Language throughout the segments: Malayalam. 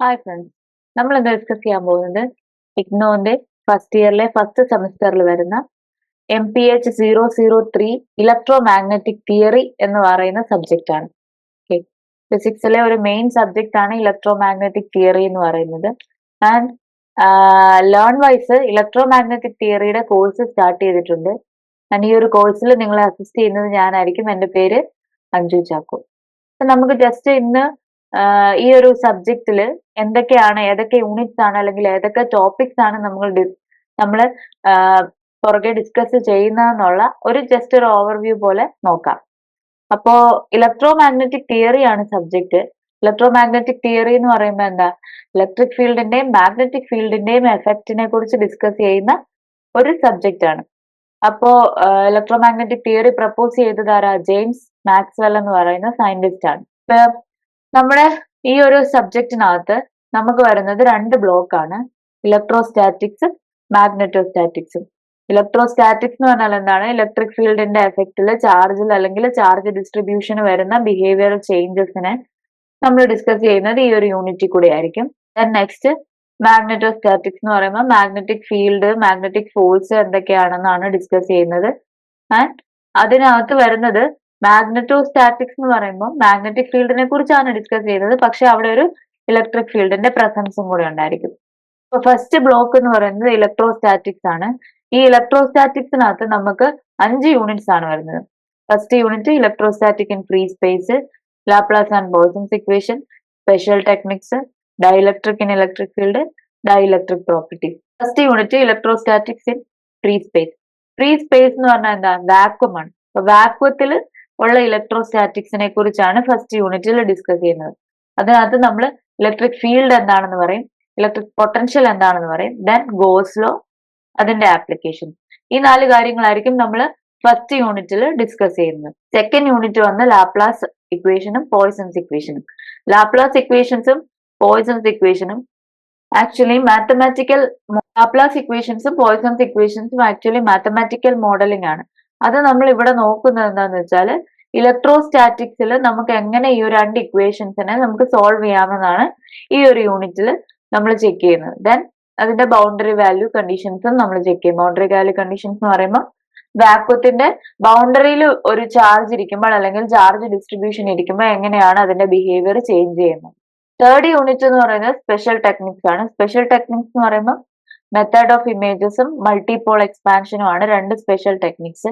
ഹായ് ഫ്രണ്ട്സ് നമ്മൾ ഇന്ന് ഡിസ്കസ് ചെയ്യാൻ പോകുന്നത്? ഇഗ്നോന്റെ ഫസ്റ്റ് ഇയറിലെ ഫസ്റ്റ് സെമിസ്റ്ററിൽ വരുന്ന M P H zero zero three electromagnetic theory എന്ന് പറയുന്ന സബ്ജക്റ്റ് ആണ്. ഓക്കെ ഫിസിക്സിലെ ഒരു മെയിൻ സബ്ജക്റ്റ് ആണ് ഇലക്ട്രോ മാഗ്നറ്റിക് തിയറി എന്ന് പറയുന്നത്. And learn wise electromagnetic തിയറിയുടെ കോഴ്സ് സ്റ്റാർട്ട് ചെയ്തിട്ടുണ്ട്. ആൻഡ് ഈ ഒരു കോഴ്സിൽ നിങ്ങളെ അസിസ്റ്റ് ചെയ്യുന്നത് ഞാനായിരിക്കും. എന്റെ പേര് അഞ്ജു ചാക്കോ. അപ്പൊ നമുക്ക് ജസ്റ്റ് ഇന്ന് ഈ ഒരു സബ്ജക്റ്റിൽ എന്തൊക്കെയാണ് ഏതൊക്കെ യൂണിറ്റ്സ് ആണ് അല്ലെങ്കിൽ ഏതൊക്കെ ടോപ്പിക്സ് ആണ് നമ്മൾ നമ്മൾ പുറകെ ഡിസ്കസ് ചെയ്യുന്നതെന്നുള്ള ഒരു ജസ്റ്റ് ഒരു ഓവർവ്യൂ പോലെ നോക്കാം. അപ്പോ ഇലക്ട്രോ മാഗ്നറ്റിക് തിയറി ആണ് സബ്ജക്റ്റ് ഇലക്ട്രോ മാഗ്നറ്റിക് തിയറി എന്ന് പറയുമ്പോൾ എന്താ? ഇലക്ട്രിക് ഫീൽഡിന്റെയും മാഗ്നറ്റിക് ഫീൽഡിന്റെയും എഫക്റ്റിനെ കുറിച്ച് ഡിസ്കസ് ചെയ്യുന്ന ഒരു സബ്ജക്റ്റ് ആണ്. അപ്പോ ഇലക്ട്രോ മാഗ്നറ്റിക് തിയറി പ്രപ്പോസ് ചെയ്തത് ആരാ ജെയിംസ് മാക്സ്വെൽ എന്ന് പറയുന്ന സയന്റിസ്റ്റ് ആണ്. ഇപ്പൊ നമ്മുടെ ഈ ഒരു സബ്ജക്റ്റിനകത്ത് നമുക്ക് വരുന്നത് രണ്ട് ബ്ലോക്ക് ആണ്. ഇലക്ട്രോസ്റ്റാറ്റിക്സും മാഗ്നറ്റോസ്റ്റാറ്റിക്സും ഇലക്ട്രോസ്റ്റാറ്റിക്സ് എന്ന് പറഞ്ഞാൽ എന്താണ്? ഇലക്ട്രിക് ഫീൽഡിന്റെ എഫക്റ്റിൽ ചാർജിൽ അല്ലെങ്കിൽ ചാർജ് ഡിസ്ട്രിബ്യൂഷന് വരുന്ന ബിഹേവിയറൽ ചേഞ്ചസിനെ നമ്മൾ ഡിസ്കസ് ചെയ്യുന്നത് ഈ ഒരു യൂണിറ്റിൽ കൂടി ആയിരിക്കും. ദെൻ നെക്സ്റ്റ് മാഗ്നറ്റോസ്റ്റാറ്റിക്സ് എന്ന് പറയുമ്പോൾ മാഗ്നറ്റിക് ഫീൽഡ് മാഗ്നറ്റിക് ഫോഴ്സ് എന്തൊക്കെയാണെന്നാണ് ഡിസ്കസ് ചെയ്യുന്നത്. ആൻഡ് അതിനകത്ത് വരുന്നത് മാഗ്നറ്റോസ്റ്റാറ്റിക്സ് എന്ന് പറയുമ്പോൾ മാഗ്നറ്റിക് ഫീൽഡിനെ കുറിച്ചാണ് ഡിസ്കസ് ചെയ്യുന്നത്. പക്ഷെ അവിടെ ഒരു ഇലക്ട്രിക് ഫീൽഡിന്റെ പ്രസൻസും കൂടെ ഉണ്ടായിരിക്കും. അപ്പൊ ഫസ്റ്റ് ബ്ലോക്ക് എന്ന് പറയുന്നത് ഇലക്ട്രോസ്റ്റാറ്റിക്സ് ആണ്. ഈ ഇലക്ട്രോസ്റ്റാറ്റിക്സിനകത്ത് നമുക്ക് അഞ്ച് യൂണിറ്റ്സ് ആണ് വരുന്നത്. First unit electrostatic in free space Laplace and Poisson's equation special techniques dielectric in electric field dielectric property first unit electrostatics in free space free space എന്ന് പറഞ്ഞാൽ എന്താ? വാക്വം ആണ്. അപ്പൊ വാക്വത്തിൽ ഉള്ള ഇലക്ട്രോസ്റ്റാറ്റിക്സിനെ കുറിച്ചാണ് ഫസ്റ്റ് യൂണിറ്റിൽ ഡിസ്കസ് ചെയ്യുന്നത്. അതിനകത്ത് നമ്മൾ ഇലക്ട്രിക് ഫീൽഡ് എന്താണെന്ന് പറയും ഇലക്ട്രിക് പൊട്ടൻഷ്യൽ എന്താണെന്ന് പറയും ദെൻ ഗോസ്ലോ അതിന്റെ ആപ്ലിക്കേഷൻ ഈ നാല് കാര്യങ്ങളായിരിക്കും നമ്മൾ ഫസ്റ്റ് യൂണിറ്റിൽ ഡിസ്കസ് ചെയ്യുന്നത്. സെക്കൻഡ് യൂണിറ്റ് വന്ന് ലാപ്ലാസ് ഇക്വേഷനും പോയ്സൺസ് ഇക്വേഷനും ലാപ്ലാസ് ഇക്വേഷൻസും പോയ്സൺസ് ഇക്വേഷനും ആക്ച്വലി മാത്തമാറ്റിക്കൽ ലാപ്ലാസ് ഇക്വേഷൻസും പോയിസൺസ് ഇക്വേഷൻസും ആക്ച്വലി മാത്തമാറ്റിക്കൽ മോഡലിംഗ് ആണ്. അത് നമ്മൾ ഇവിടെ നോക്കുന്നത് എന്താണെന്ന് വെച്ചാൽ ഇലക്ട്രോസ്റ്റാറ്റിക്സിൽ നമുക്ക് എങ്ങനെ ഈ ഒരു രണ്ട് ഇക്വേഷൻസിനെ നമുക്ക് സോൾവ് ചെയ്യാമെന്നാണ് ഈ ഒരു യൂണിറ്റിൽ നമ്മൾ ചെക്ക് ചെയ്യുന്നത്. ദെൻ അതിന്റെ ബൗണ്ടറി വാല്യൂ കണ്ടീഷൻസും നമ്മൾ ചെക്ക് ചെയ്യും. ബൗണ്ടറി വാല്യൂ കണ്ടീഷൻസ് എന്ന് പറയുമ്പോൾ വാക്വത്തിന്റെ ബൗണ്ടറിയിൽ ഒരു ചാർജ് ഇരിക്കുമ്പോൾ അല്ലെങ്കിൽ ചാർജ് ഡിസ്ട്രിബ്യൂഷൻ ഇരിക്കുമ്പോൾ എങ്ങനെയാണ് അതിന്റെ ബിഹേവിയർ ചേഞ്ച് ചെയ്യുന്നത്. തേർഡ് യൂണിറ്റ് എന്ന് പറയുന്നത് സ്പെഷ്യൽ ടെക്നിക്സ് ആണ്. സ്പെഷ്യൽ ടെക്നിക്സ് എന്ന് പറയുമ്പോൾ മെത്തേഡ് ഓഫ് ഇമേജസും മൾട്ടിപോൾ എക്സ്പാൻഷനും ആണ് രണ്ട് സ്പെഷ്യൽ ടെക്നിക്സ്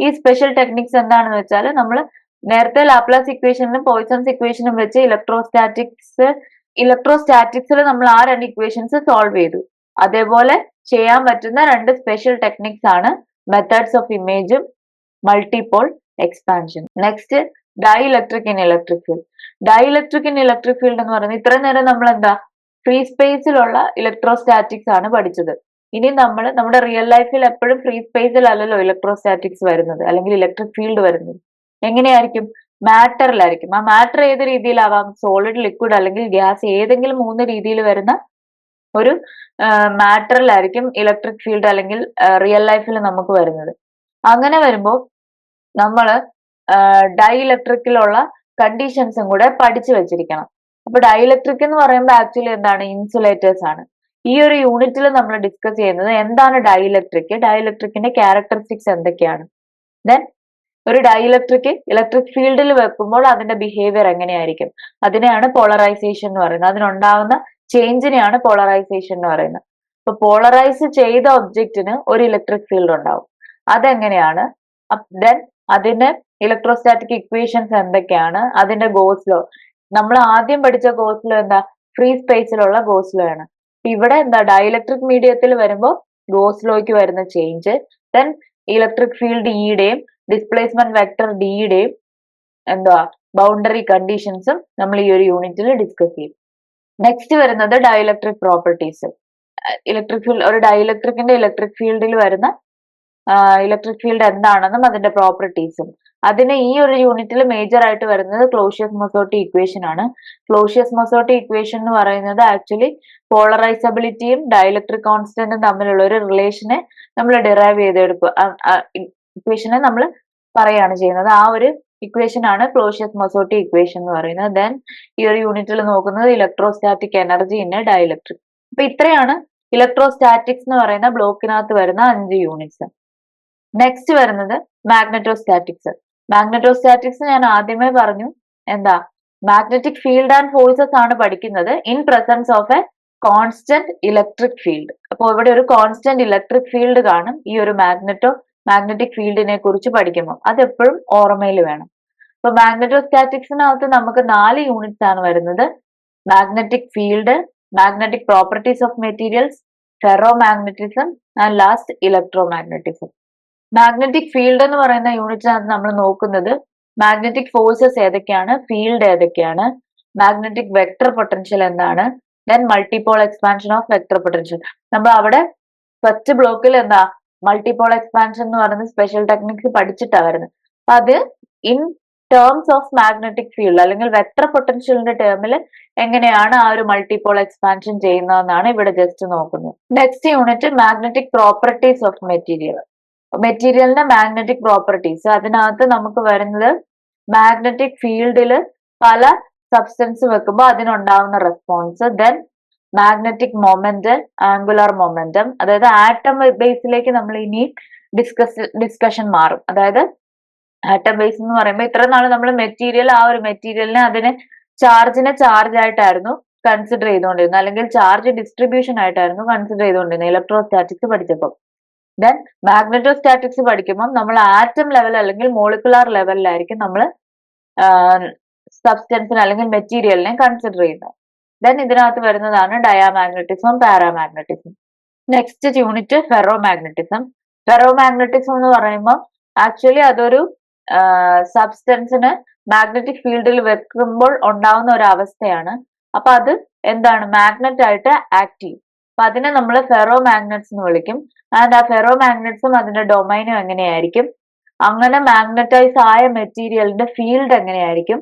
ഈ സ്പെഷ്യൽ ടെക്നിക്സ് എന്താണെന്ന് വെച്ചാൽ നമ്മൾ നേരത്തെ ലാപ്ലാസ് ഇക്വേഷനിലും പോയിസൺസ് ഇക്വേഷനും വെച്ച് ഇലക്ട്രോസ്റ്റാറ്റിക്സ് ഇലക്ട്രോസ്റ്റാറ്റിക്സിൽ നമ്മൾ ആ രണ്ട് ഇക്വേഷൻസ് സോൾവ് ചെയ്തു. അതേപോലെ ചെയ്യാൻ പറ്റുന്ന രണ്ട് സ്പെഷ്യൽ ടെക്നിക്സ് ആണ് methods of ഇമേജും multipole expansion next dielectric in electric field dielectric in electric field എന്ന് പറയുന്നത് ഇത്രയും നേരം നമ്മൾ എന്താ ഫ്രീ സ്പേസിലുള്ള ഇലക്ട്രോസ്റ്റാറ്റിക്സ് ആണ് പഠിച്ചത്. ഇനി നമ്മൾ നമ്മുടെ റിയൽ ലൈഫിൽ എപ്പോഴും ഫ്രീ സ്പേസിൽ അല്ലല്ലോ ഇലക്ട്രോസ്റ്റാറ്റിക്സ് വരുന്നത് അല്ലെങ്കിൽ ഇലക്ട്രിക് ഫീൽഡ് വരുന്നത്. എങ്ങനെയായിരിക്കും? മാറ്ററിലായിരിക്കും ആ മാറ്റർ ഏത് രീതിയിലാവാം? സോളിഡ് ലിക്വിഡ് അല്ലെങ്കിൽ ഗ്യാസ് ഏതെങ്കിലും മൂന്ന് രീതിയിൽ വരുന്ന ഒരു മാറ്ററിലായിരിക്കും ഇലക്ട്രിക് ഫീൽഡ് അല്ലെങ്കിൽ റിയൽ ലൈഫിൽ നമുക്ക് വരുന്നത്. അങ്ങനെ വരുമ്പോൾ നമ്മൾ ഡൈഇലക്ട്രിക്കിലുള്ള കണ്ടീഷൻസും കൂടെ പഠിച്ചു വെച്ചിരിക്കണം. അപ്പൊ ഡൈഇലക്ട്രിക് എന്ന് പറയുമ്പോൾ ആക്ച്വലി എന്താണ്? ഇൻസുലേറ്റേഴ്സ് ആണ്. ഈ ഒരു യൂണിറ്റിൽ നമ്മൾ ഡിസ്കസ് ചെയ്യുന്നത് എന്താണ് ഡൈഇലക്ട്രിക് ഡൈഇലക്ട്രിക്കിന്റെ ക്യാരക്ടറിസ്റ്റിക്സ് എന്തൊക്കെയാണ്? ദെൻ ഒരു ഡൈഇലക്ട്രിക് ഇലക്ട്രിക് ഫീൽഡിൽ വെക്കുമ്പോൾ അതിന്റെ ബിഹേവിയർ എങ്ങനെയായിരിക്കും? അതിനെയാണ് പോളറൈസേഷൻ എന്ന് പറയുന്നത്. അതിനുണ്ടാവുന്ന ചേഞ്ചിനെയാണ് പോളറൈസേഷൻ എന്ന് പറയുന്നത്. അപ്പൊ പോളറൈസ് ചെയ്ത ഒബ്ജക്റ്റിന് ഒരു ഇലക്ട്രിക് ഫീൽഡ് ഉണ്ടാവും. അതെങ്ങനെയാണ്? ദെൻ അതിന്റെ ഇലക്ട്രോസ്റ്റാറ്റിക് ഇക്വേഷൻസ് എന്തൊക്കെയാണ്? അതിന്റെ ഗോസ്ലോ നമ്മൾ ആദ്യം പഠിച്ച ഗോസ്ലോ എന്താ? ഫ്രീ സ്പേസിലുള്ള ഗോസ്ലോ ആണ്. ഇവിടെ എന്താ? ഡയലക്ട്രിക് മീഡിയത്തിൽ വരുമ്പോൾ ഗോസ്ലോയ്ക്ക് വരുന്ന ചേഞ്ച് ദെൻ ഇലക്ട്രിക് ഫീൽഡ് ഇയുടെയും ഡിസ്പ്ലേസ്മെന്റ് വെക്ടർ ഡിയുടെയും എന്താ? ബൗണ്ടറി കണ്ടീഷൻസും നമ്മൾ ഈ ഒരു യൂണിറ്റിൽ ഡിസ്കസ് ചെയ്യും. നെക്സ്റ്റ് വരുന്നത് ഡയലക്ട്രിക് പ്രോപ്പർട്ടീസ് ഇലക്ട്രിക് ഫീൽഡ് ഒരു ഡയലക്ട്രിക്കിന്റെ ഇലക്ട്രിക് ഫീൽഡിൽ വരുന്ന ഇലക്ട്രിക് ഫീൽഡ് എന്താണെന്നും അതിന്റെ പ്രോപ്പർട്ടീസും അതിന് ഈ ഒരു യൂണിറ്റിൽ മേജർ ആയിട്ട് വരുന്നത് ക്ലോഷ്യസ് മൊസോട്ടി ഇക്വേഷൻ ആണ്. ക്ലോഷ്യസ് മൊസോട്ടി ഇക്വേഷൻ എന്ന് പറയുന്നത് ആക്ച്വലി പോളറൈസബിലിറ്റിയും ഡയലക്ട്രിക് കോൺസ്റ്റന്റും തമ്മിലുള്ള ഒരു റിലേഷനെ നമ്മൾ ഡിറൈവ് ചെയ്തെടുക്കുക ഇക്വേഷനെ നമ്മൾ പറയാണ് ചെയ്യുന്നത്. ആ ഒരു ഇക്വേഷൻ ആണ് ക്ലോഷ്യസ് മൊസോട്ടി ഇക്വേഷൻ എന്ന് പറയുന്നത്. ദെൻ ഈ ഒരു യൂണിറ്റിൽ നോക്കുന്നത് ഇലക്ട്രോസ്റ്റാറ്റിക് എനർജി ഇൻ ഡയലക്ട്രിക് അപ്പൊ ഇത്രയാണ് ഇലക്ട്രോസ്റ്റാറ്റിക്സ് എന്ന് പറയുന്ന ബ്ലോക്കിനകത്ത് വരുന്ന അഞ്ച് യൂണിറ്റ്സ് നെക്സ്റ്റ് വരുന്നത് മാഗ്നറ്റോസ്റ്റാറ്റിക്സ് മാഗ്നറ്റോസ്റ്റാറ്റിക്സ് ഞാൻ ആദ്യമേ പറഞ്ഞു. എന്താ? മാഗ്നറ്റിക് ഫീൽഡ് ആൻഡ് ഫോഴ്സസ് ആണ് പഠിക്കുന്നത് in presence of a constant electric field അപ്പോൾ ഇവിടെ ഒരു കോൺസ്റ്റന്റ് ഇലക്ട്രിക് ഫീൽഡ് കാണും. ഈ ഒരു മാഗ്നറ്റോ മാഗ്നറ്റിക് ഫീൽഡിനെ കുറിച്ച് പഠിക്കുമ്പോൾ. അതെപ്പോഴും ഓർമ്മയിൽ വേണം. അപ്പൊ മാഗ്നറ്റോസ്റ്റാറ്റിക്സിനകത്ത് നമുക്ക് നാല് യൂണിറ്റ്സ് ആണ് വരുന്നത്. Magnetic field magnetic properties of materials ferromagnetism and last electromagnetism magnetic field എന്ന് പറയുന്ന യൂണിറ്റിനകത്ത് നമ്മൾ നോക്കുന്നത്. മാഗ്നറ്റിക് ഫോഴ്സസ് ഏതൊക്കെയാണ്? ഫീൽഡ് ഏതൊക്കെയാണ്? മാഗ്നറ്റിക് വെക്ടർ പൊട്ടൻഷ്യൽ എന്താണ്? Then multipole expansion of vector potential നമ്മൾ അവിടെ ഫസ്റ്റ് ബ്ലോക്കിൽ എന്താ? മൾട്ടിപോൾ എക്സ്പാൻഷൻ എന്ന് പറയുന്ന സ്പെഷ്യൽ ടെക്നിക്സ് പഠിച്ചിട്ടാണ് വരുന്നത്. അപ്പൊ അത് in terms of magnetic field അല്ലെങ്കിൽ വെക്ടർ പൊട്ടൻഷ്യലിന്റെ ടേമിൽ എങ്ങനെയാണ് ആ ഒരു മൾട്ടിപോൾ എക്സ്പാൻഷൻ ചെയ്യുന്നതെന്നാണ് ഇവിടെ ജസ്റ്റ് നോക്കുന്നത്. Next unit magnetic properties of material മെറ്റീരിയലിന്റെ മാഗ്നറ്റിക് പ്രോപ്പർട്ടീസ് അതിനകത്ത് നമുക്ക് വരുന്നത് മാഗ്നറ്റിക് ഫീൽഡിൽ പല സബ്സ്റ്റൻസ് വെക്കുമ്പോൾ അതിനുണ്ടാവുന്ന response then magnetic moment angular momentum അതായത് ആറ്റം ബേസിലേക്ക് നമ്മൾ ഇനി ഡിസ്കസ് ഡിസ്കഷൻ മാറും. അതായത് ആറ്റം ബേസ് എന്ന് പറയുമ്പോൾ ഇത്ര നാൾ നമ്മൾ മെറ്റീരിയൽ ആ ഒരു മെറ്റീരിയലിനെ അതിനെ ചാർജിനെ ചാർജ് ആയിട്ടായിരുന്നു കൺസിഡർ ചെയ്തുകൊണ്ടിരുന്നത് അല്ലെങ്കിൽ ചാർജ് ഡിസ്ട്രിബ്യൂഷൻ ആയിട്ടായിരുന്നു കൺസിഡർ ചെയ്തുകൊണ്ടിരുന്നത് ഇലക്ട്രോസ്റ്റാറ്റിക്സ് പഠിച്ചപ്പോൾ ദെൻ മാഗ്നറ്റോസ്റ്റാറ്റിക്സ് പഠിക്കുമ്പോൾ നമ്മൾ ആറ്റം ലെവൽ അല്ലെങ്കിൽ മോളിക്കുലാർ ലെവലിലായിരിക്കും നമ്മൾ സബ്സ്റ്റൻസിനെ അല്ലെങ്കിൽ മെറ്റീരിയലിനെ കൺസിഡർ ചെയ്യുന്നത്. ദെൻ ഇതിനകത്ത് വരുന്നതാണ് diamagnetism paramagnetism next unit ferromagnetism ferromagnetism എന്ന് പറയുമ്പോൾ ആക്ച്വലി അതൊരു സബ്സ്റ്റൻസിന് മാഗ്നറ്റിക് ഫീൽഡിൽ വെക്കുമ്പോൾ ഉണ്ടാവുന്ന ഒരു അവസ്ഥയാണ്. അപ്പൊ അത് എന്താണ്? മാഗ്നറ്റ് ആയിട്ട് ആക്ട് ചെയ്യും. അപ്പൊ അതിനെ നമ്മൾ ഫെറോ മാഗ്നറ്റ്സ് എന്ന് വിളിക്കും. ആൻഡ് ആ ഫെറോ മാഗ്നറ്റ്സും അതിന്റെ ഡൊമൈനും എങ്ങനെയായിരിക്കും? അങ്ങനെ മാഗ്നറ്റൈസ് ആയ മെറ്റീരിയലിന്റെ ഫീൽഡ് എങ്ങനെയായിരിക്കും?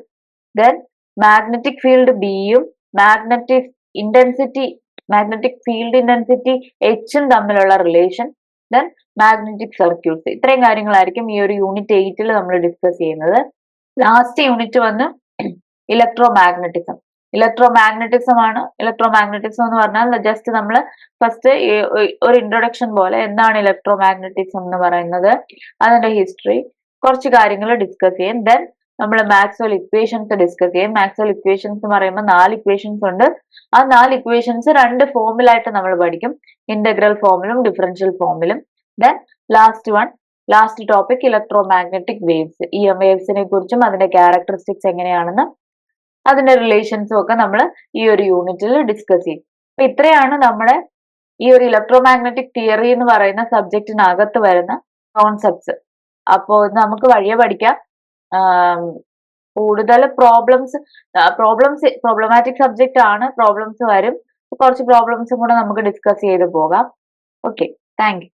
ദെൻ മാഗ്നറ്റിക് ഫീൽഡ് ബിയും magnetic intensity magnetic field intensity എച്ചും തമ്മിലുള്ള റിലേഷൻ ദെൻ മാഗ്നറ്റിക് സർക്യൂട്ട്സ് ഇത്രയും കാര്യങ്ങളായിരിക്കും ഈ ഒരു യൂണിറ്റ് എയ്റ്റിൽ നമ്മൾ ഡിസ്കസ് ചെയ്യുന്നത്. ലാസ്റ്റ് യൂണിറ്റ് വന്ന് ഇലക്ട്രോ മാഗ്നറ്റിസം ഇലക്ട്രോ മാഗ്നറ്റിസം ആണ്. ഇലക്ട്രോ മാഗ്നറ്റിസം എന്ന് പറഞ്ഞാൽ ജസ്റ്റ് നമ്മൾ ഫസ്റ്റ് ഒരു ഇൻട്രൊഡക്ഷൻ പോലെ എന്താണ് ഇലക്ട്രോ മാഗ്നറ്റിസം എന്ന് പറയുന്നത് അതിന്റെ ഹിസ്റ്ററി കുറച്ച് കാര്യങ്ങൾ ഡിസ്കസ് ചെയ്യും. ദെൻ നമ്മൾ മാക്സ്വൽ ഇക്വേഷൻസ് ഡിസ്കസ് ചെയ്യും. മാക്സ്വൽ ഇക്വേഷൻസ് എന്ന് പറയുമ്പോൾ നാല് ഇക്വേഷൻസ് ഉണ്ട്. ആ നാല് ഇക്വേഷൻസ് രണ്ട് ഫോമിലായിട്ട് നമ്മൾ പഠിക്കും. ഇന്റഗ്രൽ ഫോമിലും differential ഫോമിലും then last one last topic electromagnetic waves E M waves കുറിച്ചും അതിന്റെ ക്യാരക്ടറിസ്റ്റിക്സ് എങ്ങനെയാണെന്ന് അതിന്റെ റിലേഷൻസും ഒക്കെ നമ്മൾ ഈ ഒരു യൂണിറ്റിൽ ഡിസ്കസ് ചെയ്യും. അപ്പൊ ഇത്രയാണ് നമ്മുടെ ഈ ഒരു ഇലക്ട്രോ മാഗ്നറ്റിക് തിയറി എന്ന് പറയുന്ന സബ്ജക്റ്റിനകത്ത് വരുന്ന കോൺസെപ്റ്റ്സ് അപ്പോൾ നമുക്ക് വഴിയെ പഠിക്കാം. കൂടുതൽ പ്രോബ്ലംസ് പ്രോബ്ലംസ് പ്രോബ്ലമാറ്റിക് സബ്ജക്റ്റ് ആണ്. പ്രോബ്ലംസ് വരും. കുറച്ച് പ്രോബ്ലംസും കൂടെ നമുക്ക് ഡിസ്കസ് ചെയ്ത് പോകാം. Okay thank